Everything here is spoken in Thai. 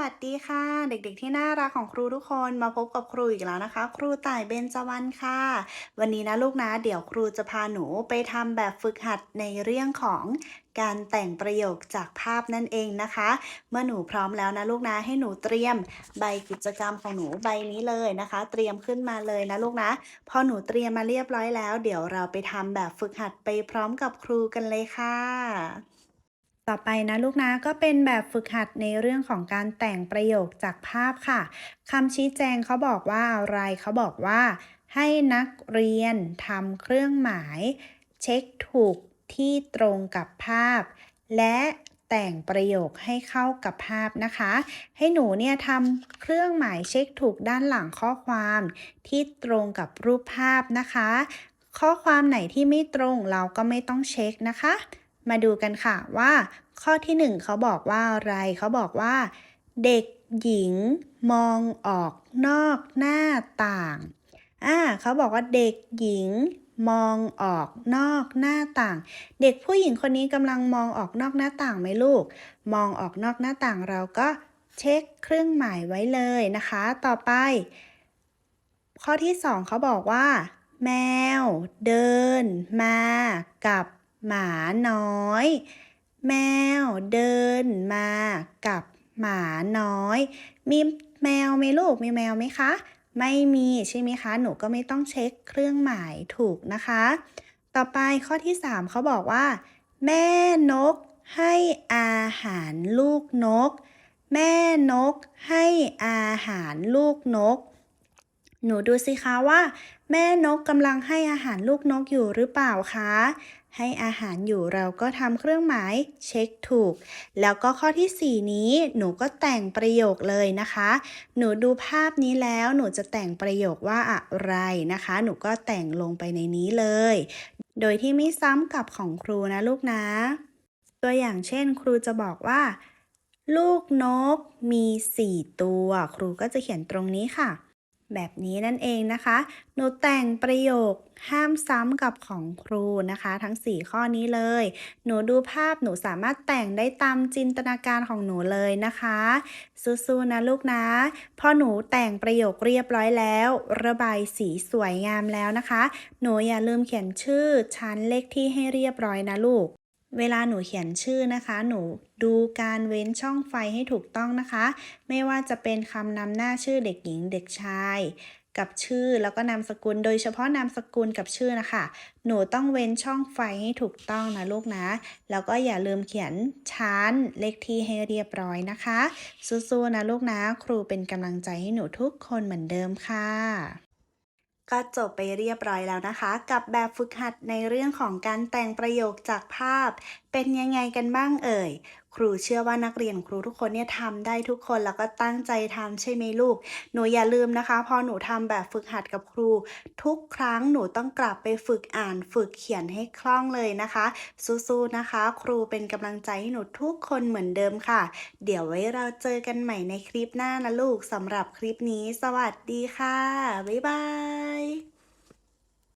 วัสดีค่ะ เด็กๆที่น่ารักของครูทุกคนมาพบกับครูอีกแล้วนะคะ ครูต่ายเบญจวรรณค่ะ วันนี้นะลูกนะเดี๋ยวครูจะพาหนูไปทำแบบฝึกหัดในเรื่องของการแต่งประโยคจากภาพนั่นเองนะคะ เมื่อหนูพร้อมแล้วนะลูกนะให้หนูเตรียมใบกิจกรรมของหนูใบนี้เลยนะคะ เตรียมขึ้นมาเลยนะลูกนะพอหนูเตรียมมาเรียบร้อยแล้ว เดี๋ยวเราไปทำแบบฝึกหัดไปพร้อมกับครูกันเลยค่ะ ต่อไปนะลูกนะก็เป็นแบบฝึกหัดในเรื่องของการแต่งประโยคจากภาพค่ะคำชี้แจงเขาบอกว่าอะไรเขาบอกว่า ให้นักเรียนทำเครื่องหมาย เช็คถูกที่ตรงกับภาพ และแต่งประโยคให้เข้ากับภาพนะคะ ให้หนูเนี่ยทำเครื่องหมายเช็คถูกด้านหลังข้อความ ที่ตรงกับรูปภาพนะคะ ข้อความไหนที่ไม่ตรงเราก็ไม่ต้องเช็คนะคะ มาดูกันค่ะว่าข้อที่หนึ่งเขาบอกว่าอะไรเขาบอกว่า เด็กหญิงมองออกนอกหน้าต่างอ่าเขาบอกว่าเด็กหญิงมองออกนอกหน้าต่าง เด็กผู้หญิงคนนี้กำลังมองออกนอกหน้าต่างไหมลูก มองออกนอกหน้าต่างเราก็เช็คเครื่องหมายไว้เลยนะคะ ต่อไป ข้อที่สองเขาบอกว่า แมว เดินมากับ หมาน้อย แมวเดินมากับหมาน้อย มีแมวไหมลูกมีแมวไหมคะ ไม่มีใช่ไหมคะ หนูก็ไม่ต้องเช็คเครื่องหมายถูกนะคะ ต่อไปข้อที่ 3เขาบอกว่า แม่นกให้อาหารลูกนก แม่นกให้อาหารลูกนก หนูดูสิคะว่า แม่นกกำลังให้อาหารลูกนกอยู่หรือเปล่าคะ ให้อาหารอยู่เราก็ทำเครื่องหมายเช็คถูก แล้วก็ข้อที่ 4 นี้หนูก็แต่งประโยคเลยนะคะ หนูดูภาพนี้แล้วหนูจะแต่งประโยคว่าอะไรนะคะ หนูก็แต่งลงไปในนี้เลย โดยที่ไม่ซ้ำกับของครูนะลูกนะ ตัวอย่างเช่น ครูจะบอกว่า ลูกนกมี 4 ตัว ครูก็จะเขียนตรงนี้ค่ะ แบบนี้นั่นเองนะคะ หนูแต่งประโยคห้ามซ้ำกับของครูนะคะ ทั้ง 4 ข้อนี้เลย หนูดูภาพหนูสามารถแต่งได้ตามจินตนาการของหนูเลยนะคะ สู้ๆนะลูกนะ พอหนูแต่งประโยคเรียบร้อยแล้ว ระบายสีสวยงามแล้วนะคะ หนูอย่าลืมเขียนชื่อชั้นเลขที่ให้เรียบร้อยนะลูก เวลาหนูเขียนชื่อนะคะ หนูดูการเว้นช่องไฟให้ถูกต้องนะคะ ไม่ว่าจะเป็นคำนำหน้าชื่อเด็กหญิงเด็กชาย กับชื่อแล้วก็นามสกุล โดยเฉพาะนามสกุลกับชื่อนะคะ หนูต้องเว้นช่องไฟให้ถูกต้องนะลูกนะ แล้วก็อย่าลืมเขียนชั้นเลขที่ให้เรียบร้อยนะคะสู้ๆนะลูกนะ ครูเป็นกำลังใจให้หนูทุกคนเหมือนเดิมค่ะ ก็จบไปเรียบร้อยแล้วนะคะ กับแบบฝึกหัดในเรื่องของการแต่งประโยคจากภาพ เป็นยังไงกันบ้างเอ่ย ครูเชื่อว่านักเรียนครูทุกคนเนี่ยทำได้ทุกคนแล้วก็ตั้งใจทำใช่ไหมลูก หนูอย่าลืมนะคะ พอหนูทำแบบฝึกหัดกับครู ทุกครั้งหนูต้องกลับไปฝึกอ่านฝึกเขียนให้คล่องเลยนะคะ สู้ๆนะคะ ครูเป็นกำลังใจให้หนูทุกคนเหมือนเดิมค่ะ เดี๋ยวไว้เราเจอกันใหม่ในคลิปหน้านะลูกสำหรับคลิปนี้ สวัสดีค่ะ บ๊ายบาย